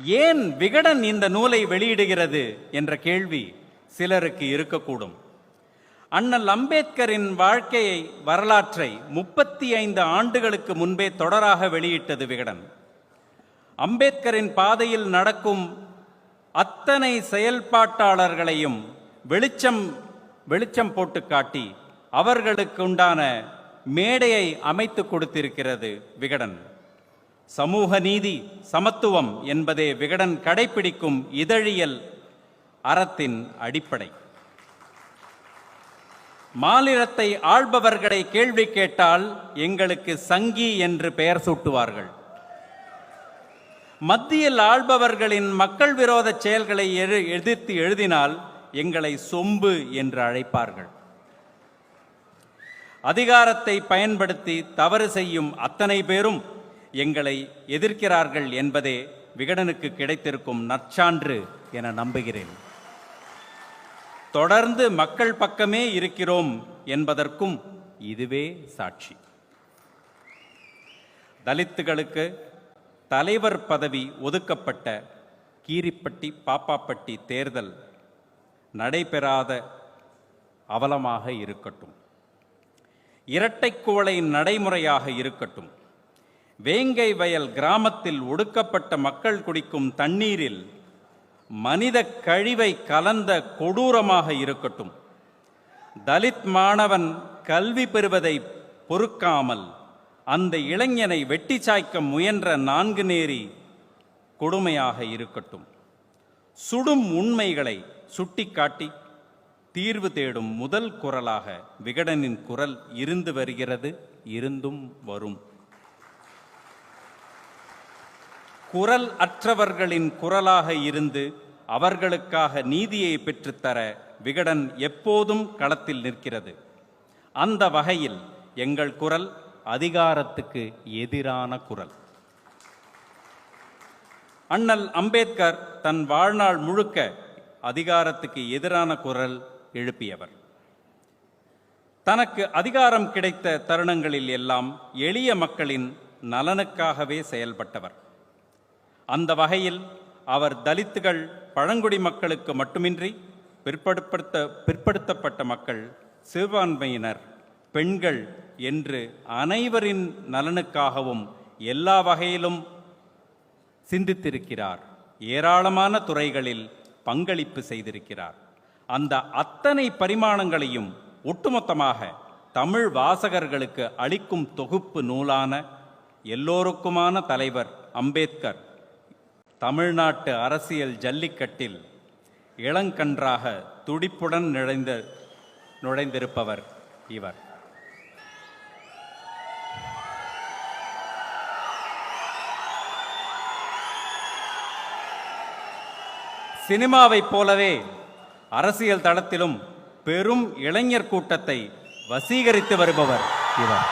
ஏன் விகடன் இந்த நூலை வெளியிடுகிறது என்ற கேள்வி சிலருக்கு இருக்கக்கூடும். அண்ணல் அம்பேத்கரின் வாழ்க்கையை வரலாற்றை முப்பத்தி ஐந்து ஆண்டுகளுக்கு முன்பே தொடராக வெளியிட்டது விகடன். அம்பேத்கரின் பாதையில் நடக்கும் அத்தனை செயல்பாட்டாளர்களையும் வெளிச்சம் வெளிச்சம் போட்டு காட்டி அவர்களுக்கு உண்டான மேடையை அமைத்து கொடுத்திருக்கிறது விகடன். சமூக நீதி சமத்துவம் என்பதே விகடன் கடைப்பிடிக்கும் இதழியல் அறத்தின் அடிப்படை. மாநிலத்தை ஆள்பவர்களை கேள்வி கேட்டால் எங்களுக்கு சங்கி என்று பெயர் சூட்டுவார்கள். மத்தியில் ஆள்பவர்களின் மக்கள் விரோத செயல்களை எழு எதிர்த்து எழுதினால் எங்களை சொம்பு என்று அழைப்பார்கள். அதிகாரத்தை பயன்படுத்தி தவறு செய்யும் அத்தனை பேரும் எங்களை எதிர்க்கிறார்கள் என்பதே விகடனுக்கு கிடைத்திருக்கும் நற்சான்று என நம்புகிறேன். தொடர்ந்து மக்கள் பக்கமே இருக்கிறோம் என்பதற்கும் இதுவே சாட்சி. தலித்துகளுக்கு தலைவர் பதவி ஒதுக்கப்பட்ட கீரிப்பட்டி பாப்பாப்பட்டி தேர்தல் நடைபெறாத அவலமாக இருக்கட்டும். இரட்டை குவளை நடைமுறையாக இருக்கட்டும். வேங்கை வயல் கிராமத்தில் ஒடுக்கப்பட்ட மக்கள் குடிக்கும் தண்ணீரில் மனித கழிவை கலந்த கொடூரமாக இருக்கட்டும். தலித் மாணவன் கல்வி பெறுவதை பொறுக்காமல் அந்த இளைஞனை வெட்டி சாய்க்க முயன்ற நான்கு நேரி கொடுமையாக இருக்கட்டும். சுடும் உண்மைகளை சுட்டிக்காட்டி தீர்வு தேடும் முதல் குரலாக விகடனின் குரல் இருந்து வருகிறது இருந்தும் வரும். குரல் அற்றவர்களின் குரலாக இருந்து அவர்களுக்காக நீதியை பெற்றுத்தர விகடன் எப்போதும் களத்தில் நிற்கிறது. அந்த வகையில் எங்கள் குரல் அதிகாரத்துக்கு எதிரான குரல். அண்ணல் அம்பேத்கர் தன் வாழ்நாள் முழுக்க அதிகாரத்துக்கு எதிரான குரல் எழுப்பியவர். தனக்கு அதிகாரம் கிடைத்த தருணங்களில் எல்லாம் எளிய மக்களின் நலனுக்காகவே செயல்பட்டவர். அந்த வகையில் அவர் தலித்துகள் பழங்குடி மக்களுக்கு மட்டுமின்றி பிற்படுத்த பிற்படுத்தப்பட்ட மக்கள் சிறுபான்மையினர் பெண்கள் என்று அனைவரின் நலனுக்காகவும் எல்லா வகையிலும் சிந்தித்திருக்கிறார். ஏராளமான துறைகளில் பங்களிப்பு செய்திருக்கிறார். அந்த அத்தனை பரிமாணங்களையும் ஒட்டுமொத்தமாக தமிழ் வாசகர்களுக்கு அளிக்கும் தொகுப்பு நூலான எல்லோருக்குமான தலைவர் அம்பேத்கர் தமிழ்நாட்டு அரசியல் ஜல்லிக்கட்டில் இளங்கன்றாக துடிப்புடன் நுழைந்த நுழைந்திருப்பவர் இவர். சினிமாவைப் போலவே அரசியல் தளத்திலும் பெரும் இளைஞர் கூட்டத்தை வசீகரித்து வருபவர் இவர்.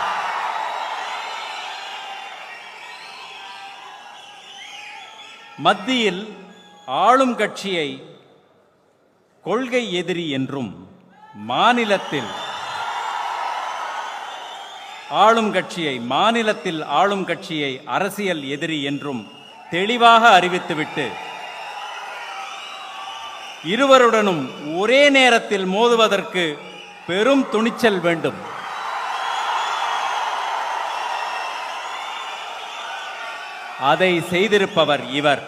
மத்தியில் ஆளும் கட்சியை கொள்கை எதிரி என்றும் மாநிலத்தில் ஆளும் கட்சியை மாநிலத்தில் ஆளும் கட்சியை அரசியல் எதிரி என்றும் தெளிவாக அறிவித்துவிட்டு இருவருடனும் ஒரே நேரத்தில் மோதுவதற்கு பெரும் துணிச்சல் வேண்டும். அதை செய்திருப்பவர் இவர்.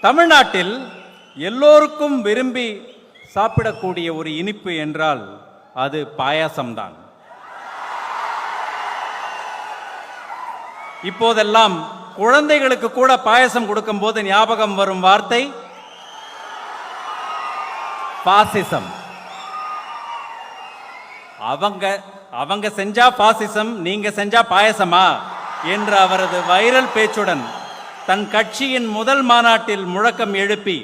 தமிழ்நாட்டில் எல்லோருக்கும் விரும்பி சாப்பிடக்கூடிய ஒரு இனிப்பு என்றால் அது பாயாசம்தான். இப்போதெல்லாம் குழந்தைகளுக்கு கூட பாயசம் கொடுக்கும்போது ஞாபகம் வரும் வார்த்தை பாசிசம். அவங்க அவங்க செஞ்சா பாசிசம் நீங்க செஞ்சா பாயசமா? என்ற அவரது வைரல் பேச்சுடன் தன் கட்சியின் முதல் மாநாட்டில் முழக்கம் எழுப்பி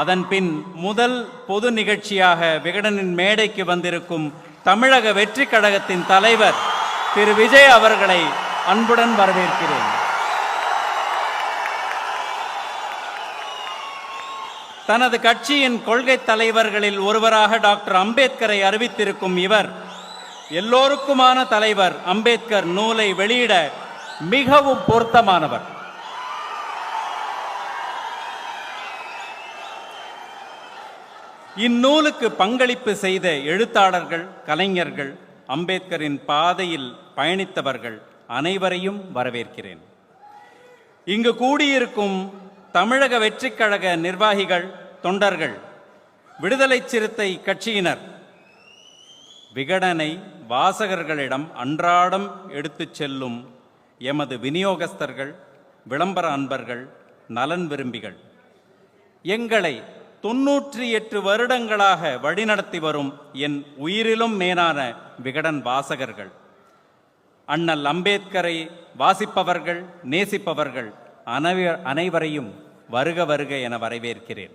அதன் பின் முதல் பொது நிகழ்ச்சியாக விகடனின் மேடைக்கு வந்திருக்கும் தமிழக வெற்றி கழகத்தின் தலைவர் திரு விஜய் அவர்களை அன்புடன் வரவேற்கிறேன். தனது கட்சியின் கொள்கை தலைவர்களில் ஒருவராக டாக்டர் அம்பேத்கரை அறிவித்திருக்கும் இவர் எல்லோருக்குமான தலைவர் அம்பேத்கர் நூலை வெளியிட மிகவும் பொருத்தமானவர். இந்நூலுக்கு பங்களிப்பு செய்த எழுத்தாளர்கள் கலைஞர்கள் அம்பேத்கரின் பாதையில் பயணித்தவர்கள் அனைவரையும் வரவேற்கிறேன். இங்கு கூடியிருக்கும் தமிழக வெற்றிக் கழக நிர்வாகிகள் தொண்டர்கள் விடுதலை சிறுத்தை கட்சியினர் விகடனை வாசகர்களிடம் அன்றாடம் எடுத்துச் செல்லும் எமது விநியோகஸ்தர்கள் விளம்பர அன்பர்கள் நலன் விரும்பிகள். எங்களை தொன்னூற்றி எட்டு வருடங்களாக வழிநடத்தி வரும் என் உயிரிலும் மேலான விகடன் வாசகர்கள் அண்ணல் அம்பேத்கரை வாசிப்பவர்கள் நேசிப்பவர்கள் அனைவரையும் வருக வருக என வரவேற்கிறேன்.